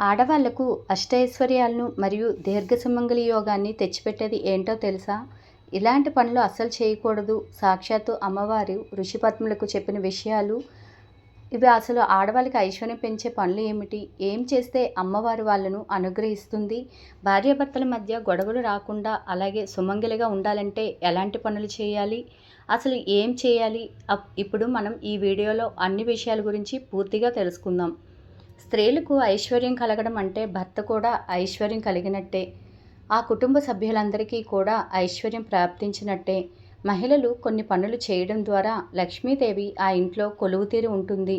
ఆడవాళ్ళకు అష్టైశ్వర్యాలను మరియు దీర్ఘసుమంగళి యోగాన్ని తెచ్చిపెట్టేది ఏంటో తెలుసా? ఇలాంటి పనులు అస్సలు చేయకూడదు. సాక్షాత్తు అమ్మవారు ఋషిపత్ములకు చెప్పిన విషయాలు. ఇవి అసలు ఆడవాళ్ళకి ఐశ్వర్యం పెంచే పనులు ఏమిటి? ఏం చేస్తే అమ్మవారు వాళ్ళను అనుగ్రహిస్తుంది? భార్యాభర్తల మధ్య గొడవలు రాకుండా అలాగే సుమంగిలిగా ఉండాలంటే ఎలాంటి పనులు చేయాలి? అసలు ఏం చేయాలి? అప్- ఇప్పుడు మనం ఈ వీడియోలో అన్ని విషయాల గురించి పూర్తిగా తెలుసుకుందాం. స్త్రీలకు ఐశ్వర్యం కలగడం అంటే భర్త కూడా ఐశ్వర్యం కలిగినట్టే. ఆ కుటుంబ సభ్యులందరికీ కూడా ఐశ్వర్యం ప్రాప్తించినట్టే. మహిళలు కొన్ని పనులు చేయడం ద్వారా లక్ష్మీదేవి ఆ ఇంట్లో కొలువుతీరి ఉంటుంది.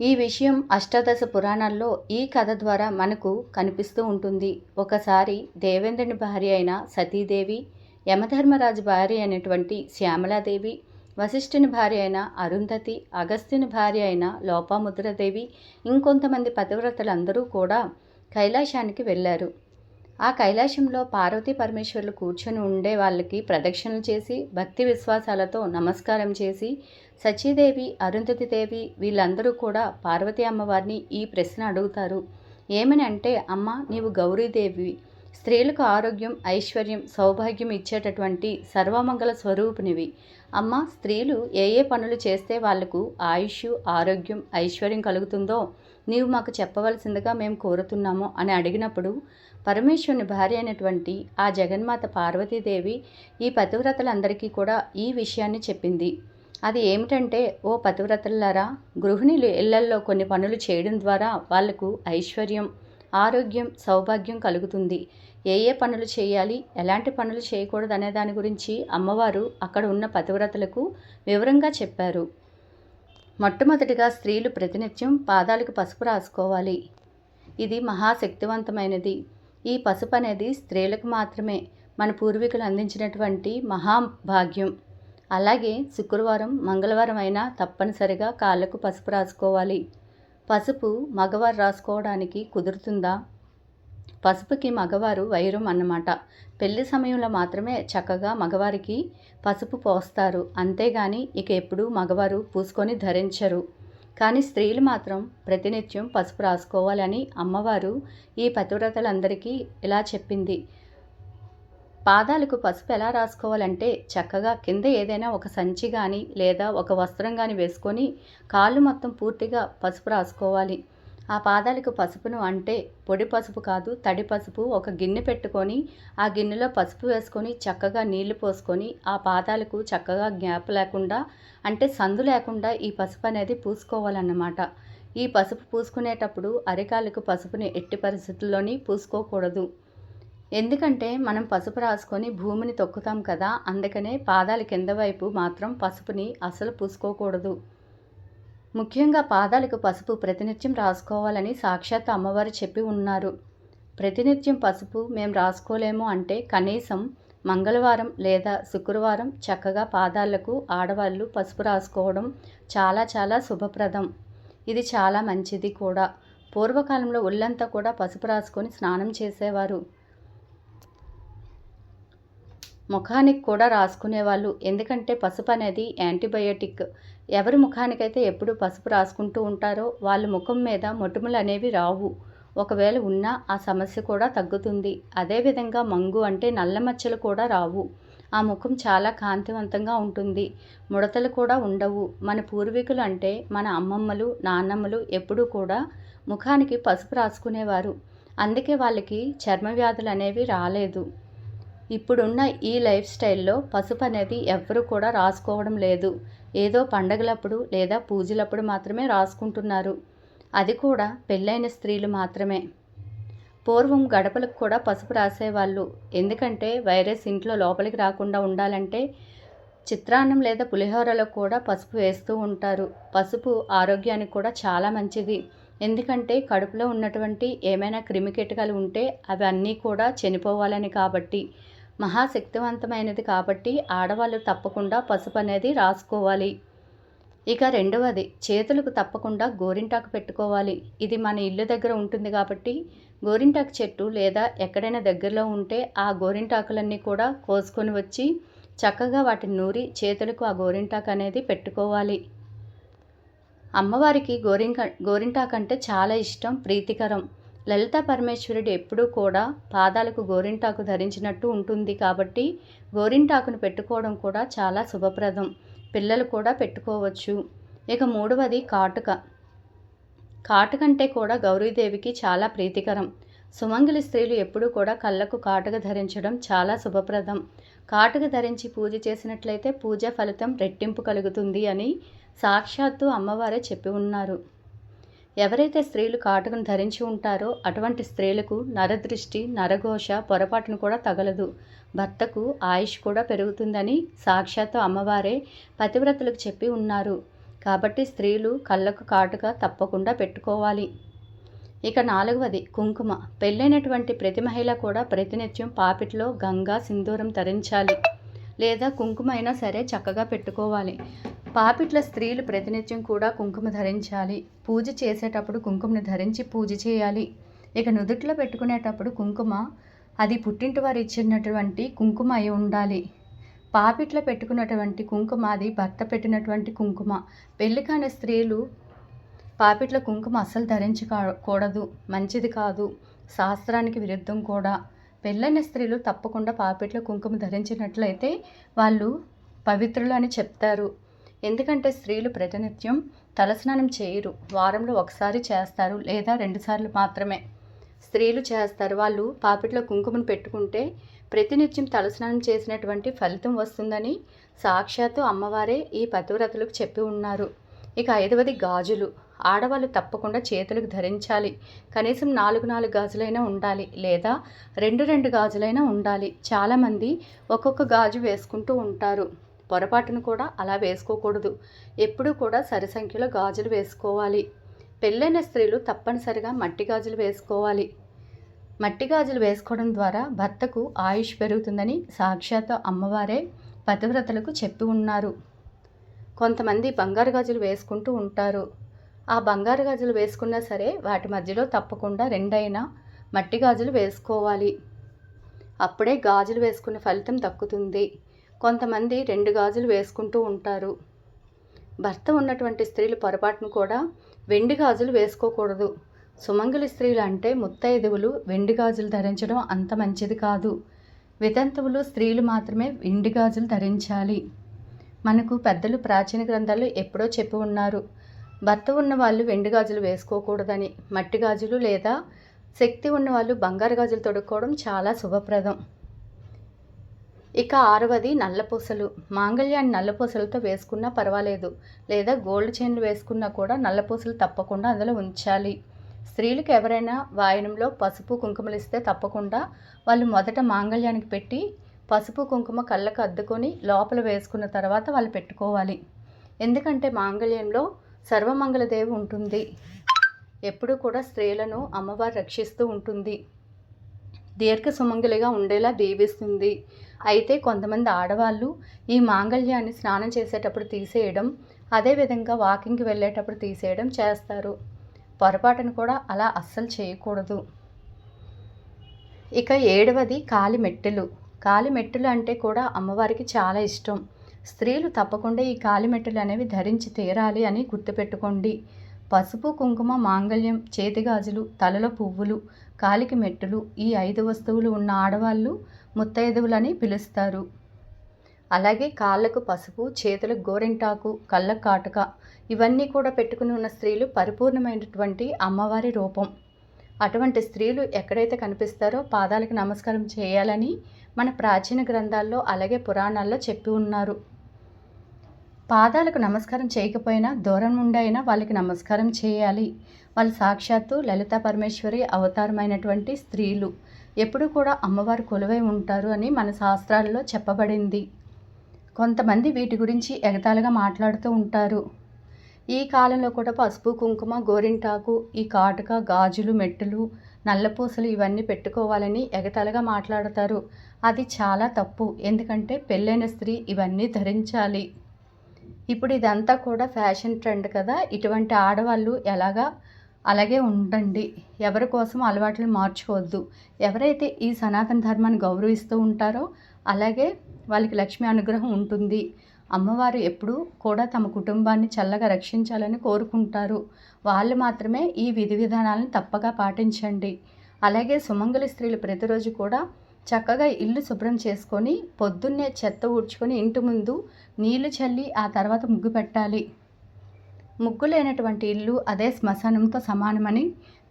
ఈ విషయం అష్టాదశ పురాణాల్లో ఈ కథ ద్వారా మనకు కనిపిస్తూ ఉంటుంది. ఒకసారి దేవేంద్రుని భార్య అయిన సతీదేవి యమధర్మరాజు భార్య అయినటువంటి శ్యామలాదేవి వశిష్ఠుని భార్య అయిన అరుంధతి అగస్త్యుని భార్య అయిన లోపాముద్రదేవి ఇంకొంతమంది పతివ్రతలందరూ కూడా కైలాసానికి వెళ్ళారు. ఆ కైలాసంలో పార్వతీ పరమేశ్వరులు కూర్చొని ఉండే వాళ్ళకి ప్రదక్షిణలు చేసి భక్తి విశ్వాసాలతో నమస్కారం చేసి సచీదేవి అరుంధతి దేవి వీళ్ళందరూ కూడా పార్వతీ అమ్మవారిని ఈ ప్రశ్న అడుగుతారు. ఏమని అంటే అమ్మ నీవు గౌరీదేవి. స్త్రీలకు ఆరోగ్యం ఐశ్వర్యం సౌభాగ్యం ఇచ్చేటటువంటి సర్వమంగళ స్వరూపినివి. అమ్మ స్త్రీలు ఏ ఏ పనులు చేస్తే వాళ్ళకు ఆయుష్ ఆరోగ్యం ఐశ్వర్యం కలుగుతుందో నీవు మాకు చెప్పవలసిందిగా మేము కోరుతున్నాము అని అడిగినప్పుడు పరమేశ్వరుని భార్య అయినటువంటి ఆ జగన్మాత పార్వతీదేవి ఈ పతివ్రతలందరికీ కూడా ఈ విషయాన్ని చెప్పింది. అది ఏమిటంటే ఓ పతివ్రతలారా గృహిణులు ఇళ్ళల్లో కొన్ని పనులు చేయడం ద్వారా వాళ్ళకు ఐశ్వర్యం ఆరోగ్యం సౌభాగ్యం కలుగుతుంది. ఏ ఏ పనులు చేయాలి ఎలాంటి పనులు చేయకూడదు అనే దాని గురించి అమ్మవారు అక్కడ ఉన్న పతివ్రతలకు వివరంగా చెప్పారు. మొట్టమొదటిగా స్త్రీలు ప్రతినిత్యం పాదాలకు పసుపు రాసుకోవాలి. ఇది మహాశక్తివంతమైనది. ఈ పసుపు అనేది స్త్రీలకు మాత్రమే మన పూర్వీకులు అందించినటువంటి మహాభాగ్యం. అలాగే శుక్రవారం మంగళవారం అయినా తప్పనిసరిగా కాళ్ళకు పసుపు రాసుకోవాలి. పసుపు మగవారు రాసుకోవడానికి కుదురుతుందా? పసుపుకి మగవారు వైరం అన్నమాట. పెళ్ళి సమయంలో మాత్రమే చక్కగా మగవారికి పసుపు పోస్తారు. అంతేగాని ఇక ఎప్పుడూ మగవారు పూసుకొని ధరించరు. కానీ స్త్రీలు మాత్రం ప్రతినిత్యం పసుపు రాసుకోవాలని అమ్మవారు ఈ పతివ్రతలందరికీ ఇలా చెప్పింది. పాదాలకు పసుపు ఎలా రాసుకోవాలంటే చక్కగా కింద ఏదైనా ఒక సంచి కానీ లేదా ఒక వస్త్రం కానీ వేసుకొని కాళ్ళు మొత్తం పూర్తిగా పసుపు రాసుకోవాలి. ఆ పాదాలకు పసుపును అంటే పొడి పసుపు కాదు తడి పసుపు ఒక గిన్నె పెట్టుకొని ఆ గిన్నెలో పసుపు వేసుకొని చక్కగా నీళ్ళు పోసుకొని ఆ పాదాలకు చక్కగా గ్యాప్ లేకుండా అంటే సందు లేకుండా ఈ పసుపు అనేది పూసుకోవాలన్నమాట. ఈ పసుపు పూసుకునేటప్పుడు అరికాలకు పసుపుని ఎట్టి పరిస్థితుల్లోని పూసుకోకూడదు. ఎందుకంటే మనం పసుపు రాసుకొని భూమిని తొక్కుతాం కదా అందుకనే పాదాల కింద వైపు మాత్రం పసుపుని అసలు పూసుకోకూడదు. ముఖ్యంగా పాదాలకు పసుపు ప్రతినిత్యం రాసుకోవాలని సాక్షాత్ అమ్మవారు చెప్పి ఉన్నారు. ప్రతినిత్యం పసుపు మేము రాసుకోలేము అంటే కనీసం మంగళవారం లేదా శుక్రవారం చక్కగా పాదాలకు ఆడవాళ్ళు పసుపు రాసుకోవడం చాలా చాలా శుభప్రదం. ఇది చాలా మంచిది కూడా. పూర్వకాలంలో ఒళ్ళంతా కూడా పసుపు రాసుకొని స్నానం చేసేవారు. ముఖానికి కూడా రాసుకునేవాళ్ళు. ఎందుకంటే పసుపు అనేది యాంటీబయోటిక్. ఎవరి ముఖానికైతే ఎప్పుడు పసుపు రాసుకుంటూ ఉంటారో వాళ్ళ ముఖం మీద మొటిమలు అనేవి రావు. ఒకవేళ ఉన్నా ఆ సమస్య కూడా తగ్గుతుంది. అదేవిధంగా మంగు అంటే నల్ల మచ్చలు కూడా రావు. ఆ ముఖం చాలా కాంతివంతంగా ఉంటుంది. ముడతలు కూడా ఉండవు. మన పూర్వీకులు అంటే మన అమ్మమ్మలు నాన్నమ్మలు ఎప్పుడూ కూడా ముఖానికి పసుపు రాసుకునేవారు. అందుకే వాళ్ళకి చర్మ వ్యాధులు అనేవి రాలేదు. ఇప్పుడున్న ఈ లైఫ్ స్టైల్లో పసుపు అనేది ఎవ్వరూ కూడా రాసుకోవడం లేదు. ఏదో పండగలప్పుడు లేదా పూజలప్పుడు మాత్రమే రాసుకుంటున్నారు. అది కూడా పెళ్ళైన స్త్రీలు మాత్రమే. పూర్వం గడపలకు కూడా పసుపు రాసేవాళ్ళు. ఎందుకంటే వైరస్ ఇంట్లో లోపలికి రాకుండా ఉండాలంటే చిత్రాన్నం లేదా పులిహోరలో కూడా పసుపు వేస్తూ ఉంటారు. పసుపు ఆరోగ్యానికి కూడా చాలా మంచిది. ఎందుకంటే కడుపులో ఉన్నటువంటి ఏమైనా క్రిమికీటకాలు ఉంటే అవి అన్నీ కూడా చనిపోవాలని కాబట్టి మహాశక్తివంతమైనది కాబట్టి ఆడవాళ్ళు తప్పకుండా పసుపు అనేది రాసుకోవాలి. ఇక రెండవది చేతులకు తప్పకుండా గోరింటాకు పెట్టుకోవాలి. ఇది మన ఇల్లు దగ్గర ఉంటుంది కాబట్టి గోరింటాకు చెట్టు లేదా ఎక్కడైనా దగ్గరలో ఉంటే ఆ గోరింటాకులన్నీ కూడా కోసుకొని వచ్చి చక్కగా వాటిని నూరి చేతులకు ఆ గోరింటాకు అనేది పెట్టుకోవాలి. అమ్మవారికి గోరింక గోరింటాకంటే చాలా ఇష్టం ప్రీతికరం. లలితా పరమేశ్వరుడు ఎప్పుడూ కూడా పాదాలకు గోరింటాకు ధరించినట్టు ఉంటుంది కాబట్టి గోరింటాకును పెట్టుకోవడం కూడా చాలా శుభప్రదం. పిల్లలు కూడా పెట్టుకోవచ్చు. ఇక మూడవది కాటుక. కాటుకంటే కూడా గౌరీదేవికి చాలా ప్రీతికరం. సుమంగలి స్త్రీలు ఎప్పుడూ కూడా కళ్ళకు కాటుక ధరించడం చాలా శుభప్రదం. కాటుక ధరించి పూజ చేసినట్లయితే పూజ ఫలితం రెట్టింపు కలుగుతుంది అని సాక్షాత్తు అమ్మవారే చెప్పి ఉన్నారు. ఎవరైతే స్త్రీలు కాటుకను ధరించి ఉంటారో అటువంటి స్త్రీలకు నరదృష్టి నరఘోష పొరపాటును కూడా తగలదు. భర్తకు ఆయుష్ కూడా పెరుగుతుందని సాక్షాత్తు అమ్మవారే పతివ్రతలకు చెప్పి ఉన్నారు. కాబట్టి స్త్రీలు కళ్ళకు కాటుక తప్పకుండా పెట్టుకోవాలి. ఇక నాలుగవది కుంకుమ. పెళ్ళైనటువంటి ప్రతి మహిళ కూడా ప్రతినిత్యం పాపిట్లో గంగా సింధూరం ధరించాలి. లేదా కుంకుమ అయినా సరే చక్కగా పెట్టుకోవాలి. పాపిట్ల స్త్రీలు ప్రతినిత్యం కూడా కుంకుమ ధరించాలి. పూజ చేసేటప్పుడు కుంకుమను ధరించి పూజ చేయాలి. ఇక నుదుట్లో పెట్టుకునేటప్పుడు కుంకుమ అది పుట్టింటి వారు ఇచ్చినటువంటి కుంకుమ అయి ఉండాలి. పాపిట్లో పెట్టుకున్నటువంటి కుంకుమ అది భర్త పెట్టినటువంటి కుంకుమ. పెళ్ళి కాని స్త్రీలు పాపిట్ల కుంకుమ అస్సలు ధరించకూడదు. మంచిది కాదు. శాస్త్రానికి విరుద్ధం కూడా. పెళ్ళైన స్త్రీలు తప్పకుండా పాపిట్ల కుంకుమ ధరించినట్లయితే వాళ్ళు పవిత్రులు అని చెప్తారు. ఎందుకంటే స్త్రీలు ప్రతినిత్యం తలస్నానం చేయరు. వారంలో ఒకసారి చేస్తారు లేదా రెండుసార్లు మాత్రమే. స్త్రీలు చేస్తారు. వాళ్ళు పాపిట్లో కుంకుమను పెట్టుకుంటే ప్రతినిత్యం తలస్నానం చేసినటువంటి ఫలితం వస్తుందని సాక్షాత్తు అమ్మవారే ఈ పతివ్రతలకు చెప్పి ఉన్నారు. ఇక ఐదవది గాజులు. ఆడవాళ్ళు తప్పకుండా చేతులకు ధరించాలి. కనీసం నాలుగు నాలుగు గాజులైనా ఉండాలి లేదా రెండు రెండు గాజులైనా ఉండాలి. చాలామంది ఒక్కొక్క గాజు వేసుకుంటూ ఉంటారు. పొరపాటును కూడా అలా వేసుకోకూడదు. ఎప్పుడూ కూడా సరి సంఖ్యలో గాజులు వేసుకోవాలి. పెళ్ళైన స్త్రీలు తప్పనిసరిగా మట్టి గాజులు వేసుకోవాలి. మట్టి గాజులు వేసుకోవడం ద్వారా భర్తకు ఆయుష్ పెరుగుతుందని సాక్షాత్ అమ్మవారే పతివ్రతలకు చెప్పి ఉన్నారు. కొంతమంది బంగారు గాజులు వేసుకుంటూ ఉంటారు. ఆ బంగారు గాజులు వేసుకున్నా సరే వాటి మధ్యలో తప్పకుండా రెండైనా మట్టి గాజులు వేసుకోవాలి. అప్పుడే గాజులు వేసుకున్న ఫలితం దక్కుతుంది. కొంతమంది రెండు గాజులు వేసుకుంటూ ఉంటారు. భర్త ఉన్నటువంటి స్త్రీలు పొరపాటును కూడా వెండి గాజులు వేసుకోకూడదు. సుమంగలి స్త్రీలు అంటే ముత్తైదువులు వెండి గాజులు ధరించడం అంత మంచిది కాదు. వితంతువులు స్త్రీలు మాత్రమే వెండి గాజులు ధరించాలి. మనకు పెద్దలు ప్రాచీన గ్రంథాలు ఎప్పుడో చెప్పి ఉన్నారు. భర్త ఉన్న వాళ్ళు వెండి గాజులు వేసుకోకూడదని మట్టి గాజులు లేదా శక్తి ఉన్నవాళ్ళు బంగారు గాజులు తొడుక్కోవడం చాలా శుభప్రదం. ఇక ఆరవది నల్లపూసలు. మాంగళ్యాన్ని నల్లపూసలతో వేసుకున్నా పర్వాలేదు. లేదా గోల్డ్ చైన్లు వేసుకున్నా కూడా నల్లపూసలు తప్పకుండా అందులో ఉంచాలి. స్త్రీలకు ఎవరైనా వాయనంలో పసుపు కుంకుమలు ఇస్తే తప్పకుండా వాళ్ళు మొదట మాంగళ్యానికి పెట్టి పసుపు కుంకుమ కళ్ళకు అద్దుకొని లోపల వేసుకున్న తర్వాత వాళ్ళు పెట్టుకోవాలి. ఎందుకంటే మాంగళ్యంలో సర్వమంగళదేవి ఉంటుంది. ఎప్పుడూ కూడా స్త్రీలను అమ్మవారు రక్షిస్తూ ఉంటుంది. దీర్ఘ సుమంగలిగా ఉండేలా దీవిస్తుంది. అయితే కొంతమంది ఆడవాళ్ళు ఈ మాంగళ్యాన్ని స్నానం చేసేటప్పుడు తీసేయడం అదేవిధంగా వాకింగ్కి వెళ్ళేటప్పుడు తీసేయడం చేస్తారు. పొరపాటును కూడా అలా అస్సలు చేయకూడదు. ఇక ఏడవది కాలి మెట్టెలు కాలి మెట్టెలు అంటే కూడా అమ్మవారికి చాలా ఇష్టం. స్త్రీలు తప్పకుండా ఈ కాలి మెట్టెలు అనేవి ధరించి తీరాలి అని గుర్తుపెట్టుకోండి. పసుపు కుంకుమ మాంగళ్యం చేతిగాజులు తలలో పువ్వులు కాలికి మెట్టులు ఈ ఐదు వస్తువులు ఉన్న ఆడవాళ్ళు ముత్తైదువులని పిలుస్తారు. అలాగే కాళ్ళకు పసుపు చేతులకు గోరింటాకు కళ్ళకు కాటుక ఇవన్నీ కూడా పెట్టుకుని ఉన్న స్త్రీలు పరిపూర్ణమైనటువంటి అమ్మవారి రూపం. అటువంటి స్త్రీలు ఎక్కడైతే కనిపిస్తారో పాదాలకు నమస్కారం చేయాలని మన ప్రాచీన గ్రంథాల్లో అలాగే పురాణాల్లో చెప్పి ఉన్నారు. పాదాలకు నమస్కారం చేయకపోయినా దూరం నుండి అయినా వాళ్ళకి నమస్కారం చేయాలి. వాళ్ళు సాక్షాత్తు లలితా పరమేశ్వరి అవతారమైనటువంటి స్త్రీలు. ఎప్పుడూ కూడా అమ్మవారు కొలువై ఉంటారు అని మన శాస్త్రాల్లో చెప్పబడింది. కొంతమంది వీటి గురించి ఎగతాళిగా మాట్లాడుతూ ఉంటారు. ఈ కాలంలో కూడా పసుపు కుంకుమ గోరింటాకు ఈ కాటుక గాజులు మెట్టులు నల్లపూసలు ఇవన్నీ పెట్టుకోవాలని ఎగతాళిగా మాట్లాడతారు. అది చాలా తప్పు. ఎందుకంటే పెళ్ళైన స్త్రీ ఇవన్నీ ధరించాలి. ఇప్పుడు ఇదంతా కూడా ఫ్యాషన్ ట్రెండ్ కదా. ఇటువంటి ఆడవాళ్ళు ఎలాగా? అలాగే ఉండండి. ఎవరి కోసం అలవాట్లు మార్చుకోవద్దు. ఎవరైతే ఈ సనాతన ధర్మాన్ని గౌరవిస్తూ ఉంటారో అలాగే వాళ్ళకి లక్ష్మీ అనుగ్రహం ఉంటుంది. అమ్మవారు ఎప్పుడూ కూడా తమ కుటుంబాన్ని చల్లగా రక్షించాలని కోరుకుంటారు. వాళ్ళు మాత్రమే ఈ విధి విధానాలను తప్పగా పాటించండి. అలాగే సుమంగళ స్త్రీలు ప్రతిరోజు కూడా చక్కగా ఇల్లు శుభ్రం చేసుకొని పొద్దున్నే చెత్త ఊడ్చుకొని ఇంటి ముందు నీళ్ళు చల్లి ఆ తర్వాత ముగ్గు పెట్టాలి. ముగ్గు లేనటువంటి ఇల్లు అదే శ్మశానంతో సమానమని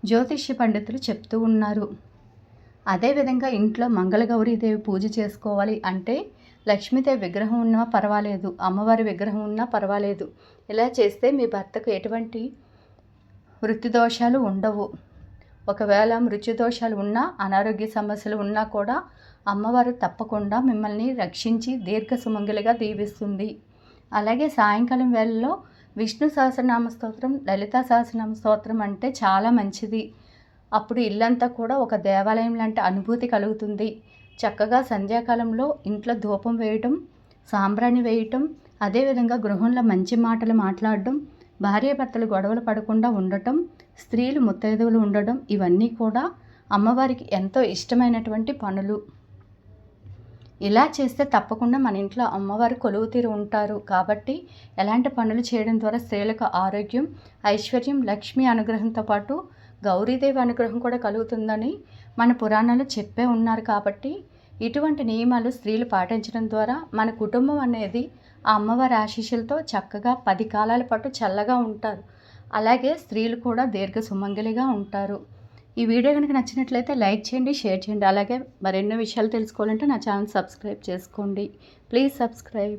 జ్యోతిష్య పండితులు చెప్తూ ఉన్నారు. అదేవిధంగా ఇంట్లో మంగళగౌరీదేవి పూజ చేసుకోవాలి అంటే లక్ష్మీదేవి విగ్రహం ఉన్నా పర్వాలేదు అమ్మవారి విగ్రహం ఉన్నా పర్వాలేదు. ఇలా చేస్తే మీ భర్తకు ఎటువంటి వృత్తి దోషాలు ఉండవు. ఒకవేళ మృత్యుదోషాలు ఉన్నా అనారోగ్య సమస్యలు ఉన్నా కూడా అమ్మవారు తప్పకుండా మిమ్మల్ని రక్షించి దీర్ఘ సుమంగులుగా దీవిస్తుంది. అలాగే సాయంకాలం వేళలో విష్ణు సహస్రనామ స్తోత్రం లలితా సహస్రనామ స్తోత్రం అంటే చాలా మంచిది. అప్పుడు ఇల్లంతా కూడా ఒక దేవాలయం లాంటి అనుభూతి కలుగుతుంది. చక్కగా సంధ్యాకాలంలో ఇంట్లో ధూపం వేయటం సాంబ్రాణి వేయటం అదేవిధంగా గృహంలో మంచి మాటలు మాట్లాడడం భార్యాభర్తలు గొడవలు పడకుండా ఉండటం స్త్రీలు ముత్తైదువులు ఉండడం ఇవన్నీ కూడా అమ్మవారికి ఎంతో ఇష్టమైనటువంటి పనులు. ఇలా చేస్తే తప్పకుండా మన ఇంట్లో అమ్మవారు కొలువు తీరు ఉంటారు. కాబట్టి ఎలాంటి పనులు చేయడం ద్వారా స్త్రీలకు ఆరోగ్యం ఐశ్వర్యం లక్ష్మి అనుగ్రహంతో పాటు గౌరీదేవి అనుగ్రహం కూడా కలుగుతుందని మన పురాణాలు చెప్పే ఉన్నారు కాబట్టి ఇటువంటి నియమాలు స్త్రీలు పాటించడం ద్వారా మన కుటుంబం అనేది ఆ అమ్మవారి ఆశీస్సులతో చక్కగా పది కాలాల పాటు చల్లగా ఉంటారు. అలాగే స్త్రీలు కూడా దీర్ఘ సుమంగలిగా ఉంటారు. ఈ వీడియో కనుక నచ్చినట్లయితే లైక్ చేయండి షేర్ చేయండి. అలాగే మరెన్నో విషయాలు తెలుసుకోవాలంటే నా ఛానల్ సబ్స్క్రైబ్ చేసుకోండి. Please subscribe.